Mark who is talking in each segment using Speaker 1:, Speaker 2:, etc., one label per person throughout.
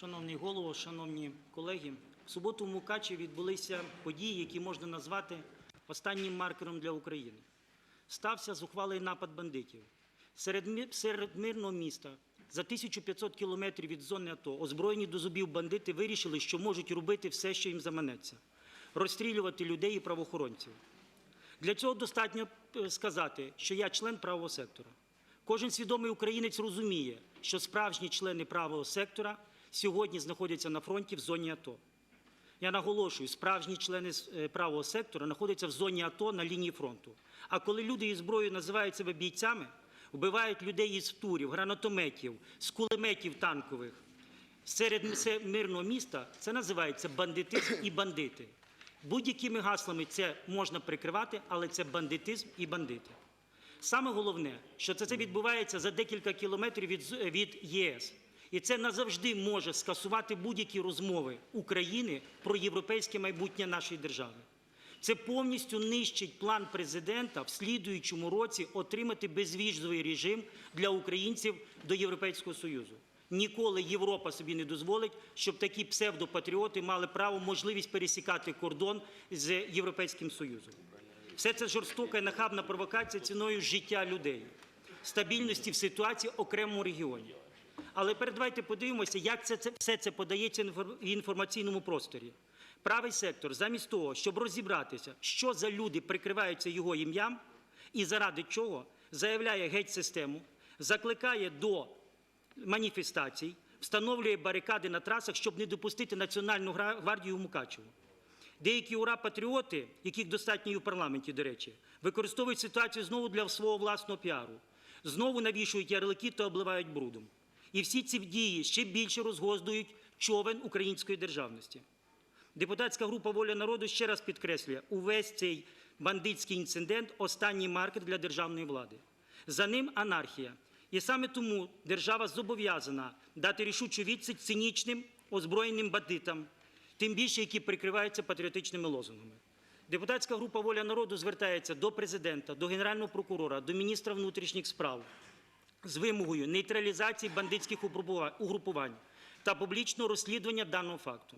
Speaker 1: Шановний голово, шановні колеги, в суботу в Мукачі відбулися події, які можна назвати останнім маркером для України. Стався зухвалий напад бандитів. Серед, серед мирного міста за 1500 кілометрів від зони АТО озброєні до зубів бандити вирішили, що можуть робити все, що їм заманеться – розстрілювати людей і правоохоронців. Для цього достатньо е, сказати, що я член правого сектора. Кожен свідомий українець розуміє, що справжні члени правого сектора сьогодні знаходяться на фронті в зоні АТО. Я наголошую, справжні члени е, правого сектора знаходяться в зоні АТО на лінії фронту. А коли люди із зброєю називають себе бійцями, вбивають людей із турів, гранатометів, з кулеметів танкових, серед мирного міста це називається бандитизм і бандити. Будь-якими гаслами це можна прикривати, але це бандитизм і бандити. Саме головне, що це відбувається за декілька кілометрів від ЄС. І це назавжди може скасувати будь-які розмови України про європейське майбутнє нашої держави. Це повністю нищить план президента в слідуючому році отримати безвізовий режим для українців до Європейського Союзу. Ніколи Європа собі не дозволить, щоб такі псевдопатріоти мали право можливість пересікати кордон з Європейським Союзом. Все це жорстока і нахабна провокація ціною життя людей, стабільності в ситуації окремому регіоні. Але перед давайте подивимося, як це, це все це подається в інформаційному просторі. Правий сектор, замість того, щоб розібратися, що за люди прикриваються його ім'ям і заради чого, заявляє геть систему, закликає до маніфестацій, встановлює барикади на трасах, щоб не допустити Національну гвардію в Мукачево. Деякі ура-патріоти, яких достатньо і в парламенті, до речі, використовують ситуацію знову для свого власного піару, знову навішують ярлики та обливають брудом. І всі ці дії ще більше розгоздують човен української державності. Депутатська група Воля народу ще раз підкреслює, увесь цей бандитський інцидент останній маркер для державної влади. За ним анархія. І саме тому держава зобов'язана дати рішучу відсіч цинічним озброєним бандитам, тим більше, які прикриваються патріотичними лозунгами. Депутатська група Воля народу звертається до президента, до генерального прокурора, до міністра внутрішніх справ з вимогою нейтралізації бандитських угрупувань та публічного розслідування даного факту.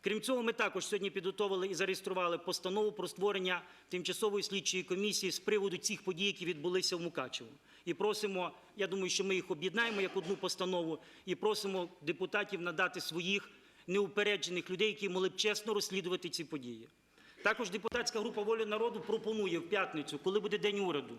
Speaker 1: Крім цього, ми також сьогодні підготовили і зареєстрували постанову про створення тимчасової слідчої комісії з приводу цих подій, які відбулися в Мукачево. І просимо, я думаю, що ми їх об'єднаємо як одну постанову, і просимо депутатів надати своїх неупереджених людей, які могли б чесно розслідувати ці події. Також депутатська група «Воля народу» пропонує в п'ятницю, коли буде День уряду,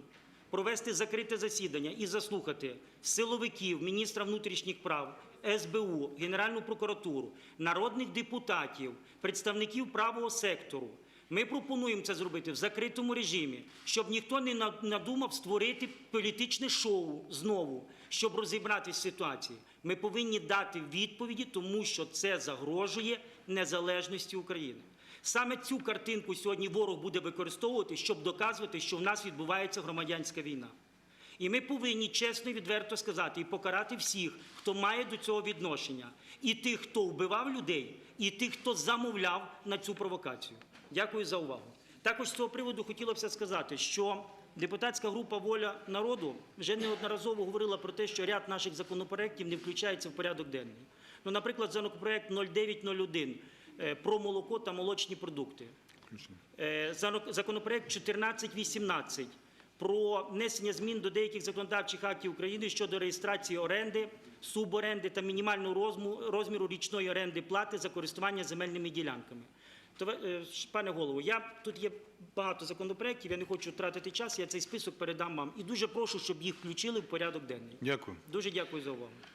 Speaker 1: провести закрите засідання і заслухати силовиків, міністра внутрішніх прав, СБУ, Генеральну прокуратуру, народних депутатів, представників правого сектору. Ми пропонуємо це зробити в закритому режимі, щоб ніхто не надумав створити політичне шоу знову, щоб розібратися з. Ми повинні дати відповіді, тому що це загрожує незалежності України. Саме цю картинку сьогодні ворог буде використовувати, щоб доказувати, що в нас відбувається громадянська війна. І ми повинні чесно і відверто сказати і покарати всіх, хто має до цього відношення, і тих, хто вбивав людей, і тих, хто замовляв на цю провокацію. Дякую за увагу. Також з цього приводу хотілося б сказати, що депутатська група Воля народу вже неодноразово говорила про те, що ряд наших законопроєктів не включається в порядок денний. Ну, наприклад, законопроект 0901 е, про молоко та молочні продукти. Е, Законопроект 1418 про внесення змін до деяких законодавчих актів України щодо реєстрації оренди, суборенди та мінімального розміру річної оренди плати за користування земельними ділянками. Е, Пане голово, я тут є багато законопроєктів, я не хочу тратити час, я цей список передам вам і дуже прошу, щоб їх включили в порядок денний.
Speaker 2: Дякую.
Speaker 1: Дуже дякую за увагу.